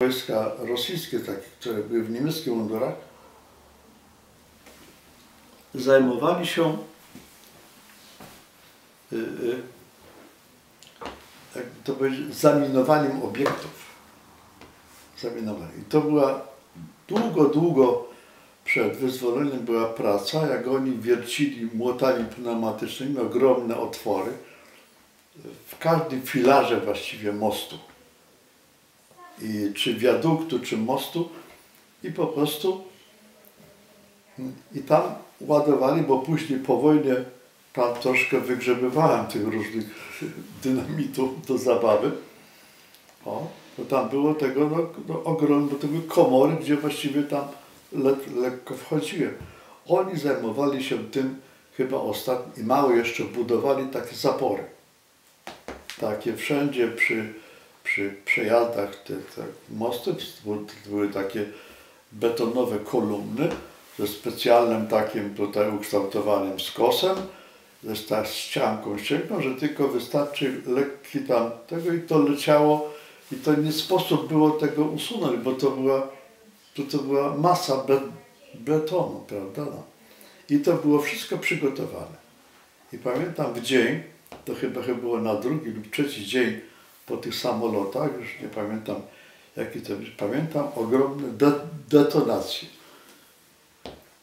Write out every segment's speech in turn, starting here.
Wojska rosyjskie, takie, które były w niemieckich mundurach, zajmowali się y, y, jak to zaminowaniem obiektów. Zaminowaniem. I to była długo, długo przed wyzwoleniem była praca, jak oni wiercili młotami pneumatycznymi ogromne otwory w każdym filarze właściwie mostu. I, czy wiaduktu, czy mostu i po prostu i tam ładowali, bo później po wojnie tam troszkę wygrzebywałem tych różnych dynamitów do zabawy. O, to tam było tego no, no, ogromne, tego komory, gdzie właściwie tam le, lekko wchodziłem. Oni zajmowali się tym chyba ostatnio i mało jeszcze budowali takie zapory. Takie wszędzie przy, przy przejazdach te, te mosty były takie betonowe kolumny ze specjalnym takim tutaj ukształtowanym skosem, ze tak ścianką ścięgną, że tylko wystarczy lekki tam tego i to leciało i to nie sposób było tego usunąć, bo to była, to, to była masa be, betonu, prawda? No. I to było wszystko przygotowane. I pamiętam w dzień, to chyba, chyba było na drugi lub trzeci dzień po tych samolotach, już nie pamiętam jaki to był, pamiętam ogromne de, detonacje.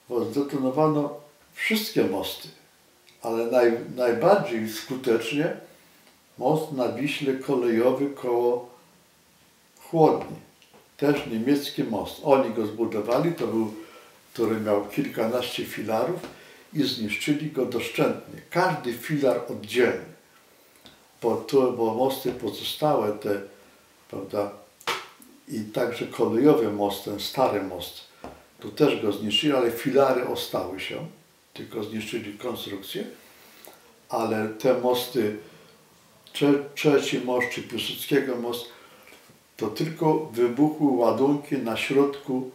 Bo zdetonowano wszystkie mosty ale naj, najbardziej skutecznie most na Wiśle kolejowy koło Chłodni. Też niemiecki most. Oni go zbudowali, to był, który miał kilkanaście filarów i zniszczyli go doszczętnie. Każdy filar oddzielny. Bo, bo mosty pozostałe te, prawda, i także kolejowy most, ten stary most, to też go zniszczyli, ale filary ostały się tylko zniszczyli konstrukcję, ale te mosty, trzeci most czy Piłsudskiego most, to tylko wybuchły ładunki na środku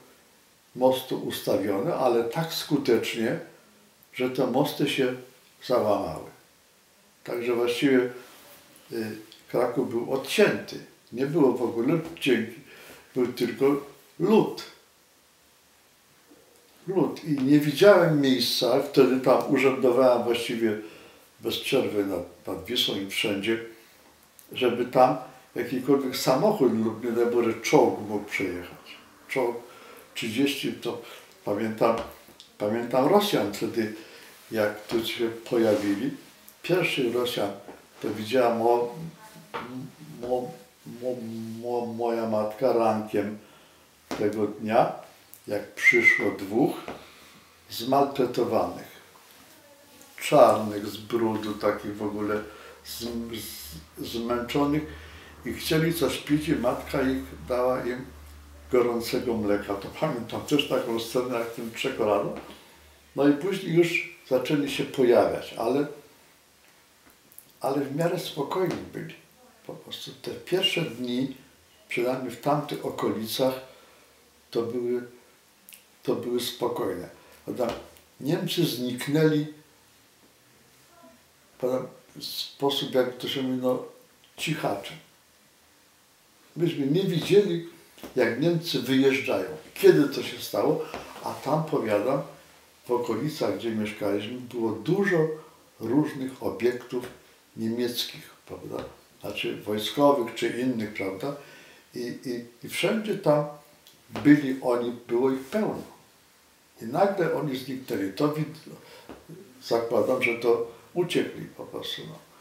mostu ustawione, ale tak skutecznie, że te mosty się załamały. Także właściwie Kraków był odcięty. Nie było w ogóle dzięki, był tylko lód lód i nie widziałem miejsca, wtedy tam urzędowałem właściwie bez przerwy nad, nad Wisłą i wszędzie, żeby tam jakikolwiek samochód lub nie daj czołg mógł przejechać. Czołg 30, to pamiętam, pamiętam Rosjan wtedy, jak tu się pojawili. Pierwszych Rosjan widziała mo, mo, mo, moja matka rankiem tego dnia jak przyszło dwóch zmaltretowanych, czarnych z brudu, takich w ogóle z, z, zmęczonych i chcieli coś pić i matka ich dała im gorącego mleka. To pamiętam też taką scenę jak tym czekoladą. No i później już zaczęli się pojawiać, ale, ale w miarę spokojni byli. Po prostu te pierwsze dni, przynajmniej w tamtych okolicach, to były to były spokojne. Niemcy zniknęli w sposób, jak to się mówi, no, cichaczem. Myśmy nie widzieli, jak Niemcy wyjeżdżają. Kiedy to się stało? A tam, powiadam, w okolicach, gdzie mieszkaliśmy, było dużo różnych obiektów niemieckich, prawda? Znaczy wojskowych czy innych, prawda? I, i, i wszędzie tam byli oni, było ich pełno. I nagle oni zniknęli. To zakładam, że to uciekli po prostu. No.